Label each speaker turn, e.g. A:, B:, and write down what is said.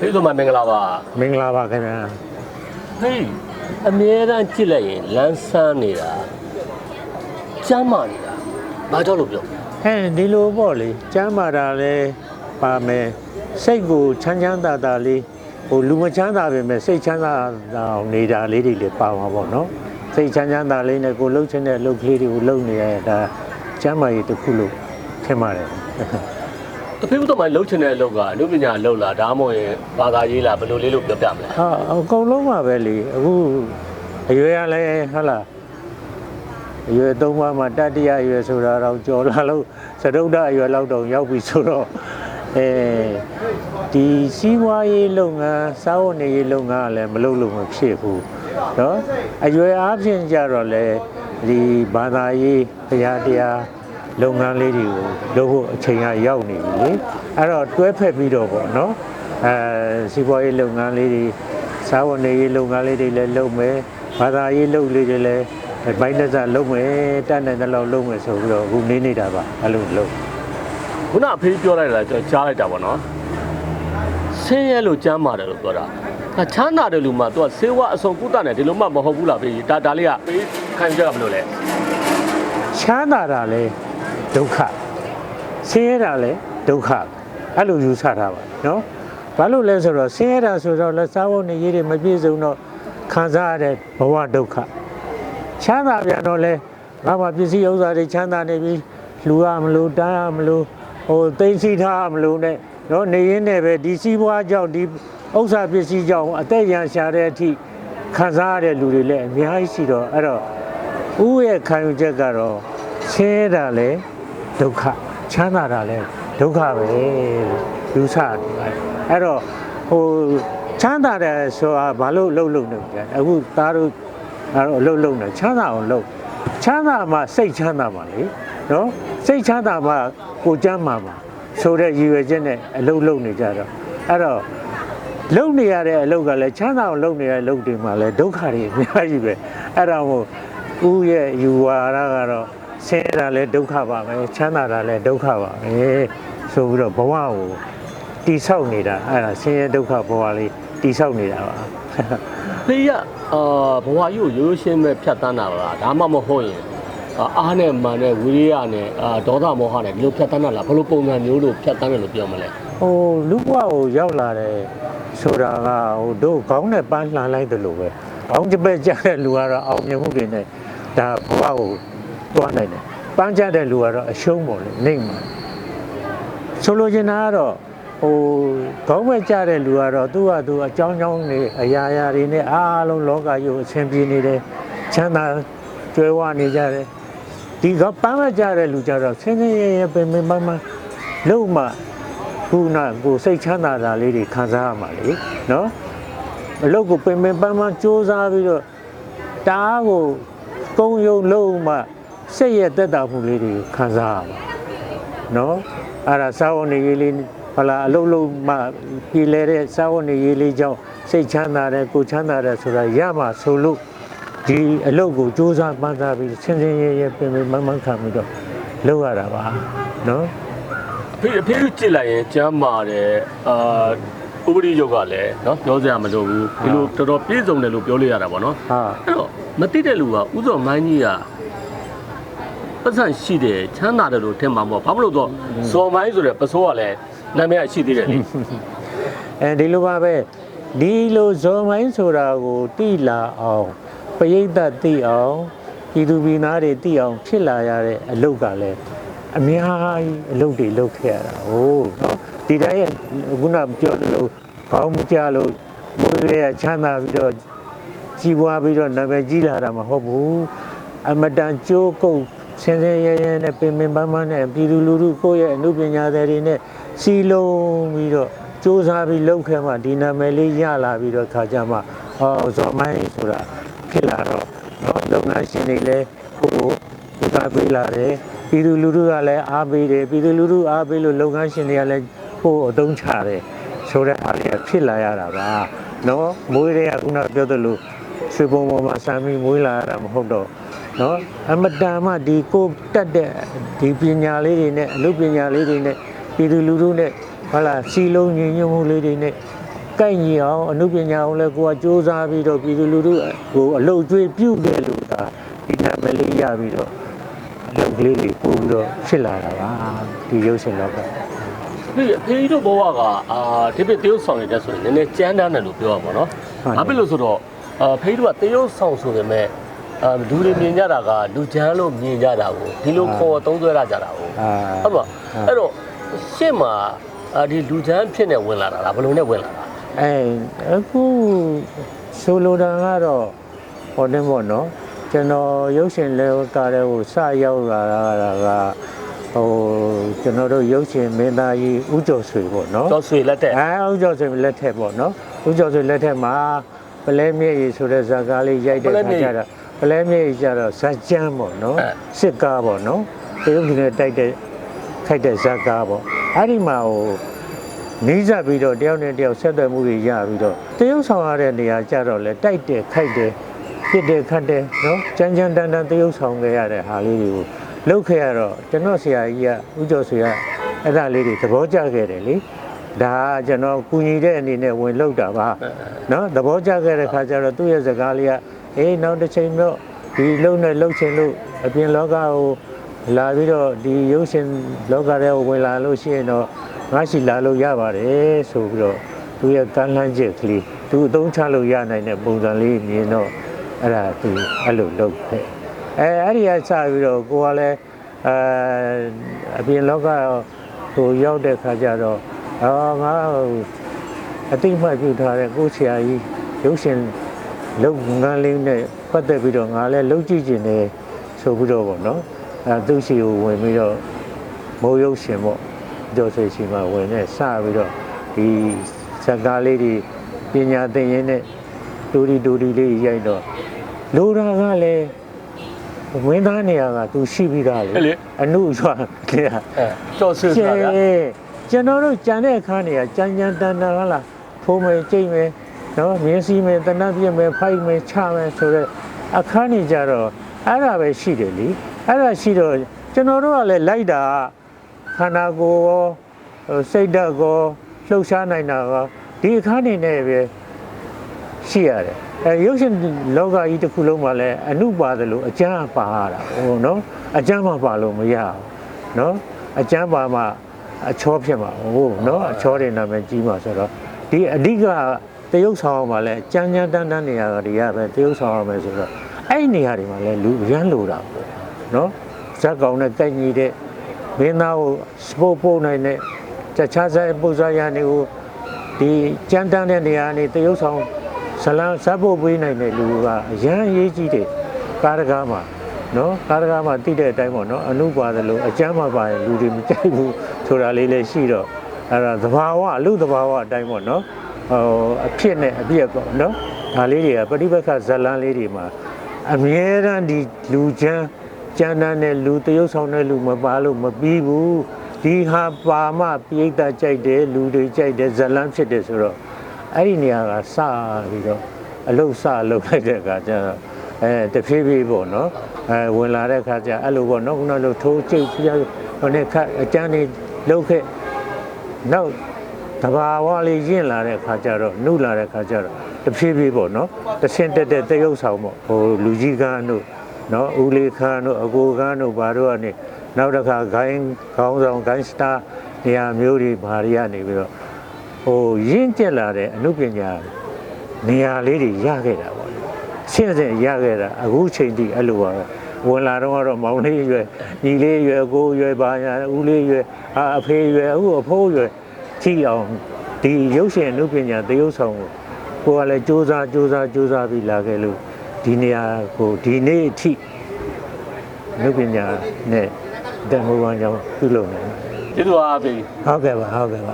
A: ဖေးဆိုမှမင်္ဂလာပါ
B: မင်္ဂလာပါခင်ဗျာ
A: ဖေးအမြဲတမ်းကြည့်လိုက်ရင်လမ်းဆန်းနေတာကျမ်းမာနေတာဘာကြောင့်လို့ပြော
B: ဟဲ့ဒီလိုပေါ့လေကျမ်းမာတာလဲပါမယ်စိတ်ကိုချမ်းချမ်းသာသာလေးဟိုလူမချမ်းသာပဲမဲ့စိတ်ချမ်းသာအောင်နေတာလေးတွေလည်းပါမှာပေါ့နော်စိတ်ချမ်းချမ်းသာလေးနဲ့ကိုလှုပ်ချင်တဲ့အလုပ်ကလေးတွေကိုလုပ်နေရတာကျမ်းမာရေးတစ်ခုလို့ထင်ပါတယ်
A: အဖေတို့မှလှုပ်ချင်တဲ့အလုပ်ကအနုပညာလှုပ်လာဒါမှမဟုတ်ရင်ဘာသာရေးလားဘယ်လိုလေးလို့ပြောပြမလဲ
B: ဟာအကုန်လုံးပါပဲလေအခုအရွယ်ရလဲဟုတ်လားအရွယ်သုံးပါးမှာတတိယအရွယ်ဆိုတာတော့ကြော်လာလို့သရုပ်ဒအရွယ်လောက်တော့ရောက်ပြီဆိုတော့အဲဒီစီးပွားရေးလုပ်ငန်းစားဝတ်နေရေးလုပ်ငန်းကလည်းမလုပ်လို့မဖြစ်ဘူးเนาะအရွယ်အားဖြင့်ကြတော့လေဒီဘာသာရေးဘုရားတရား လုပ်ငန်းလေးတွေကိုလုပ်ဖို့အချိန်ကရောက်နေပြီလေအဲ့တော့တွဲဖက်ပြီးတော့ပေါ့နော်အဲစီးပွားရေးလုပ်ငန်းလေးတွေစားဝတ်နေရေးလုပ်ငန်းလေးတွေလည်းလုပ်မယ်ဘာသာရေးလုပ်လေးတွေလည်းဘိုင်းသက်သက်လုပ်မယ်တတ်နိုင်တဲ့လောက်လုပ်မယ်ဆိုပြီးတော့အခုနေနေတာပါအဲ့လိုလုပ်
A: ခုနအဖေပြောလိုက်တာကျွန်တော်ကြားလိုက်တာပေါ့နော်ဆင်းရဲလို့ကျမ်းမာတယ်လို့ပြောတာဒါချမ်းသာတယ်လို့မှသူကဆေးဝါးအစုံကုသတယ်ဒီလိုမှမဟုတ်ဘူးလားဖေးဒါဒါလေးကဖေးခံကြရမလို့လဲ
B: ချမ်းသာတာလဲ ဒုက္ခဆင်းရဲတာလဲဒုက္ခအဲ့လိုယူဆတာပါနော်ဘာလို့လဲဆိုတော့ဆင်းရဲတာဆိုတော့လက်စားဖို့နေရေးတွေမပြည့်စုံတော့ခံစားရတဲ့ဘဝဒုက္ခချမ်းသာပြန်တော့လဲငါမှပစ္စည်းဥစ္စာတွေချမ်းသာနေပြီလူရမလို့တန်းရမလို့ဟိုသိမ့်စီထားရမလို့နဲ့နော်နေရင်းနဲ့ပဲဒီစီးပွားကြောင့်ဒီဥစ္စာပစ္စည်းကြောင့်အသက်ရန်ရှာတဲ့အထိခံစားရတဲ့လူတွေလည်းအများကြီးရှိတော့အဲ့တော့ဥရဲ့ခံယူချက်ကတော့ဆင်းရဲတာလဲ ဒုက္ခချမ်းသာတာလဲဒုက္ခပဲလို့ယူဆတယ်အဲ့တော့ဟိုချမ်းသာတယ်ဆိုတာဘာလို့လှုပ်လှုပ်နေကြလဲအခုသားတို့အဲ့တော့လှုပ်လှုပ်နေချမ်းသာအောင်လှုပ်ချမ်းသာမှစိတ်ချမ်းသာပါလေနော်စိတ်ချမ်းသာမှကိုယ်ကျမ်းမာပါဆိုတဲ့ရည်ရွယ်ချက်နဲ့အလုပ်လုပ်နေကြတော့အဲ့တော့လုံနေရတဲ့အလုပ်ကလည်းချမ်းသာအောင်လုပ်နေတဲ့အလုပ်တွေမှာလည်းဒုက္ခတွေအများကြီးပဲအဲ့ဒါမို့ဦးရဲ့ယူဝါဒကတော့ ဆင်းရဲတာလည်းဒုက္ခပါပဲချမ်းသာတာလည်းဒုက္ခပါပဲဆိုပြီးတော့ဘဝကိုတိဆောက်နေတာအဲ့ဒါဆင်းရဲဒုက္ခဘဝလေးတိဆောက်နေတာပါ
A: ဖေးကအာဘဝကြီးကိုရိုးရိုးရှင်းမဲ့ဖြတ်တန်းတာပါလားဒါမှမဟုတ်ရင်အာအားနဲ့မာနဲ့ဝိရိယနဲ့အာဒေါသမောဟနဲ့ဒီလိုဖြတ်တန်းတာလားဘယ်လိုပုံစံမျိုးလို့ဖြတ်တန်းတယ်လို့ပြောမလဲ
B: ဟိုလူဘဝကိုရောက်လာတယ်ဆိုတာကဟိုတို့ခေါင်းနဲ့ပန်းလှန်လိုက်တယ်လို့ပဲခေါင်းတစ်ပက်ကြတဲ့လူကတော့အောင်မြင်မှုတွေနဲ့ဒါဘဝကို တွားနိုင်တယ်ပန်းကြတဲ့လူကတော့အရှုံးပေါ့လေနေမှာဆိုလိုချင်တာကတော့ဟိုခေါင်းဝဲကြတဲ့လူကတော့သူ့ဟာသူအကြောင်းကြောင်းနေအရာရာတွေနဲ့အားလုံးလောကကြီးကိုအဆင်ပြေနေတယ်ချမ်းသာကြွယ်ဝနေကြတယ်ဒီကပန်းဝဲကြတဲ့လူကြတော့ဆင်းဆင်းရဲရဲပင်ပင်ပန်းပန်းလုံးမခုနကိုစိတ်ချမ်းသာတာလေးတွေခံစားရမှာလေနော်အလုပ်ကိုပင်ပင်ပန်းပန်းစူးစမ်းပြီးတော့တအားကိုကုံယုံလုံးမှ စိတ်ရဲ့တက်တာမှုလေးတွေခံစားရမှာ နော်အဲ့ဒါစာဝန်နေရေးလေးဟလာအလုံးလုံးမှပြည်လဲတဲ့စာဝန်နေရေးလေးကြောင့်စိတ်ချမ်းသာတယ်ကိုယ်ချမ်းသာတယ်ဆိုတာရမှာဆိုလို့ဒီအလုပ်ကိုစူးစမ်းပန်းစားပြီးဆင်းဆင်းရဲရဲပြင်ပြင်မန်းမန်းခံပြီးတော့လုပ်ရတာပါနော်
A: အဖေအဖေကိုကြည့်လိုက်ရင်ကျမ်းမာတယ်အာဥပဒေယုတ်ကလည်းเนาะပြောစရာမလိုဘူးဒီလိုတော်တော်ပြည့်စုံတယ်လို့ပြောလို့ရတာပေါ့နော်
B: ဟာ
A: အဲ့တော့မသိတဲ့လူကဥစောမိုင်းကြီးက ပတ်စံရှိတယ်ချမ်းသာတယ်လို့ထင်မှာမဟုတ်ဘာဖြစ်လို့တော့ဇော်မိုင်းဆိုတဲ့ပစိုးကလည်းနာမည်ကရှိသေးတယ်လေ
B: အဲဒီလိုပါပဲဒီလိုဇော်မိုင်းဆိုတာကိုတိလာအောင်ပရိသတ်တိအောင်ပြည်သူပြည်သားတွေတိအောင်ဖြစ်လာရတဲ့အလုပ်ကလည်းအများကြီးအလုပ်တွေလုပ်ခဲ့ရတာဟိုနော်ဒီတိုင်းရဲ့ခုနပြောလို့ကောင်းမကြလို့ဘိုးလေးကချမ်းသာပြီးတော့ကြီးပွားပြီးတော့နာမည်ကြီးလာတာမဟုတ်ဘူးအမတန်ကြိုးကုပ် ဆင်းဆင်းရဲရဲနဲ့ပင်ပင်ပန်းပန်းနဲ့ပြည်သူလူထုကိုယ့်ရဲ့အမှုပညာတွေနဲ့စီလုံးပြီးတော့စူးစမ်းပြီးလုပ်ခဲ့မှဒီနာမည်လေးရလာပြီးတော့ခါကြမှာဟောဇော်မိုင်းဆိုတာဖြစ်လာတော့တော့လုပ်ငန်းရှင်တွေလည်းကိုယ်ကိုဥစားပေးလာတယ်ပြည်သူလူထုကလည်းအားပေးတယ်ပြည်သူလူထုအားပေးလို့လုပ်ငန်းရှင်တွေကလည်းကိုယ်အသုံးချတယ်ဆိုတဲ့အားလေးဖြစ်လာရတာပါနော်မွေးတွေကခုနပြောသလိုရွှေပုံပေါ်မှာစမ်းပြီးမွေးလာရတာမဟုတ်တော့ နော်အမတန်မှဒီကိုတက်တဲ့ဒီပညာလေးတွေနဲ့အလုပ်ပညာလေးတွေနဲ့ပြည်သူလူထုနဲ့ဟုတ်လားစီလုံးညီညွတ်မှုလေးတွေနဲ့ကိုက်ညီအောင်အမှုပညာအောင်လဲကိုကစူးစမ်းပြီးတော့ပြည်သူလူထုကိုအလုတ်ကျွေးပြုတ်တယ်လို့ဒါဒီနာမည်လေးရပြီးတော့အလုတ်ကလေးတွေပို့ပြီးတော့ဖြစ်လာတာပါဒီရုပ်ရှင်လောက
A: ဒီအဖေကြီးတို့ဘဝကအာဒီပြတရုပ်ဆောင်နေတဲ့ဆိုရင်နည်းနည်းကြမ်းတမ်းတယ်လို့ပြောရမှာနော်
B: ဟုတ်တယ်
A: ဘာဖြစ်လို့ဆိုတော့အာဖေကြီးတို့ကတရုပ်ဆောင်ဆိုပေမဲ့ အာလူတွေမြင်ကြတာကလူချမ်းလို့မြင်ကြတာကိုဒီလိုခေါ်သုံးသွဲရကြတာကို
B: အာ
A: ဟုတ်ပါအဲ့တော့ရှင့်မှာအာဒီလူချမ်းဖြစ်နေဝင်လာတာလားဘယ်လိုနဲ့ဝင်လာတာ
B: အဲအခုဆိုလိုတာကတော့ဟောတယ်ပေါ့နော်ကျွန်တော်ရုပ်ရှင်လဲကားတဲ့ကိုစရောက်လာတာကဟိုကျွန်တော်တို့ရုပ်ရှင်မင်းသားကြီးဦးကျော်ဆွေပေါ့နော်
A: ကျော်ဆွေလက်တဲ့
B: အဲဦးကျော်ဆွေလက်ထက်ပေါ့နော်ဦးကျော်ဆွေလက်ထက်မှာပလဲမြေကြီးဆိုတဲ့ဇာကားလေးရိုက်တဲ့ခါကျတော့ပ လဲမြေကြီးကျတော့ဇာကြမ်းပေါ့နော်စစ်ကားပေါ့နော်တရုတ်ပြည်နဲ့တိုက်တဲ့ခိုက်တဲ့ဇာကားပေါ့အဲ့ဒီမှာဟိုနီးစပ်ပြီးတော့တယောက်နဲ့တယောက်ဆက်သွယ်မှုတွေရပြီးတော့တရုပ်ဆောင်ရတဲ့နေရာကြတော့လေတိုက်တယ်ခိုက်တယ်ပြစ်တယ်ခတ်တယ်နော်ကြမ်းကြမ်းတန်းတန်းတရုပ်ဆောင်ခဲ့ရတဲ့ဟာလေးတွေကိုလုပ်ခဲ့ရတော့ကျွန်တော်ဆရာကြီးကဦးကျော်ဆွေကအဲ့ဒါလေးတွေသဘောကျခဲ့တယ်လေဒါကကျွန်တော်ကူညီတဲ့အနေနဲ့ဝင်လုပ်တာပါနော်သဘောကျခဲ့တဲ့ခါကျတော့သူ့ရဲ့စကားလေးက အေးနောက်တစ်ချိန်တော့ဒီလုံနဲ့လှုပ်ချင်လို့အပြင်လောကကိုလာပြီးတော့ဒီရုပ်ရှင်လောကထဲကိုဝင်လာလို့ရှိရင်တော့ငါရှိလာလို့ရပါတယ်ဆိုပြီးတော့သူရဲ့ကမ်းလှမ်းချက်ကလေးသူအသုံးချလို့ရနိုင်တဲ့ပုံစံလေးမြင်တော့အဲ့ဒါသူအဲ့လိုလုပ်ခဲ့အဲအဲ့ဒီကစပြီးတော့ကိုကလည်းအဲအပြင်လောကကိုရောက်တဲ့ခါကျတော့အော်ငါအတိတ်မှပြုထားတဲ့ကိုဆရာကြီးရုပ်ရှင် လုပ်ငန်းလေးနဲ့ပတ်သက်ပြီးတော့ငါလည်းလုပ်ကြည့်ခြင်းနဲ့ဆိုပြီးတော့ပေါ့နော်အဲသူရှိကိုဝင်ပြီးတော့မိုးရုပ်ရှင်ပေါ့ကျော်ဆွေရှိမှဝင်နေစပြီးတော့ဒီဇာတ်ကားလေးတွေပညာသင်ရင်းနဲ့တူဒီတူဒီလေးရိုက်တော့လိုတာကလည်းဝင်းသားနေရာကသူရှိပြီးသားလေ
A: အဲ့လေ
B: အနုရွာတဲ့
A: အဲကျော်ဆွေ
B: ကျ
A: ဆိုတာဗျာ
B: ကျွန်တော်တို့ကြံတဲ့အခါနေကကြံကြံတန်တန်ဟလားဖိုးမယ်ကြိတ်မယ် နော်မြင်းစီမယ်တနတ်ပြည့်မယ်ဖိုက်မယ်ချမယ်ဆိုတော့အခါနေကြတော့အဲ့ဒါပဲရှိတယ်လीအဲ့ဒါရှိတော့ကျွန်တော်တို့ကလည်းလိုက်တာခန္ဓာကိုယ်ရောဟိုစိတ်ဓာတ်ရောလှုပ်ရှားနိုင်တာရောဒီအခါနေနဲ့ပဲရှိရတယ်အဲရုပ်ရှင်လောကကြီးတစ်ခုလုံးမှာလည်းအနုပါတယ်လို့အကျမ်းပါရတာဟိုနော်အကျမ်းမပါလို့မရဘူးနော်အကျမ်းပါမှအချောဖြစ်မှာဟုတ်နော်အချောတွေနာမည်ကြီးမှာဆိုတော့ဒီအဓိက တရုပ်ဆောင်အောင်မှာလဲကြမ်းကြမ်းတန်းတန်းနေရာတွေကပဲတရုပ်ဆောင်အောင်မယ်ဆိုတော့အဲ့ဒီနေရာတွေမှာလဲလူရမ်းလိုတာပေါ့နော်ဇက်ကောင်နဲ့တိုက်ညီတဲ့မင်းသားကိုစပို့ပို့နိုင်တဲ့တခြားဆိုင်ပူဇာရနေကိုဒီကြမ်းတန်းတဲ့နေရာနေတရုပ်ဆောင်ဇလန်းဇက်ဖို့ပေးနိုင်တဲ့လူကအရန်အရေးကြီးတယ်ကားတကားမှာနော်ကားတကားမှာတိတဲ့အတိုင်းပေါ့နော်အနုပါတယ်လို့အကျမ်းမပါရင်လူတွေမကြိုက်ဘူးဆိုတာလေးလည်းရှိတော့အဲ့ဒါသဘာဝအလူသဘာဝအတိုင်းပေါ့နော် ဟိုအဖြစ်နဲ့အပြည့်ပေါ့နော်ဒါလေးတွေကပฏิပက္ခဇလန်းလေးတွေမှာအမြဲတမ်းဒီလူချမ်းကျမ်းတန်းတဲ့လူတရုပ်ဆောင်တဲ့လူမပါလို့မပြီးဘူးဒီဟာပါမှပြိတ္တကြိုက်တယ်လူတွေကြိုက်တယ်ဇလန်းဖြစ်တယ်ဆိုတော့အဲ့ဒီနေရာကစပြီးတော့အလုတ်စလုတ်လိုက်တဲ့အခါကျတော့အဲတဖြည်းဖြည်းပေါ့နော်အဲဝင်လာတဲ့ခါကျအဲ့လိုပေါ့နော်ခုနကလိုထိုးကျိတ်ပြဟိုနဲ့ခတ်အကျန်းနေလှုပ်ခဲ့နောက် တဘာဝလေးရင့်လာတဲ့ခါကျတော့နှုတ်လာတဲ့ခါကျတော့တဖြည်းဖြည်းပေါ့နော်တဆင်းတက်တဲ့တရုပ်ဆောင်ပေါ့ဟိုလူကြီးကန်းတို့နော်ဦးလေးခန်းတို့အကိုကန်းတို့ဘာတို့ကနေနောက်တစ်ခါဂိုင်းခေါင်းဆောင်ဂိုင်းစတာနေရာမျိုးတွေဘာတွေကနေပြီးတော့ဟိုရင့်ကျက်လာတဲ့အမှုပညာနေရာလေးတွေရခဲ့တာပေါ့ရှင်းစင်ရခဲ့တာအခုချိန်ထိအဲ့လိုပါပဲဝင်လာတော့ကတော့မောင်လေးရွယ်ညီလေးရွယ်အကိုရွယ်ပါညာဦးလေးရွယ်အာအဖေရွယ်အခုအဖိုးရွယ် ထိအောင်ဒီရုပ်ရှင်အနုပညာသရုပ်ဆောင်ကိုကိုကလည်းစူးစမ်းစူးစမ်းစူးစမ်းပြီးလာခဲ့လို့ဒီနေရာကိုဒီနေ့အထိအနုပညာနဲ့တန်ဖိုးဝမ်းကြောင်းပြုလုပ်နေတယ်
A: ကျေးဇူးပါဖေ
B: ဟုတ်ကဲ့ပါဟုတ်ကဲ့ပါ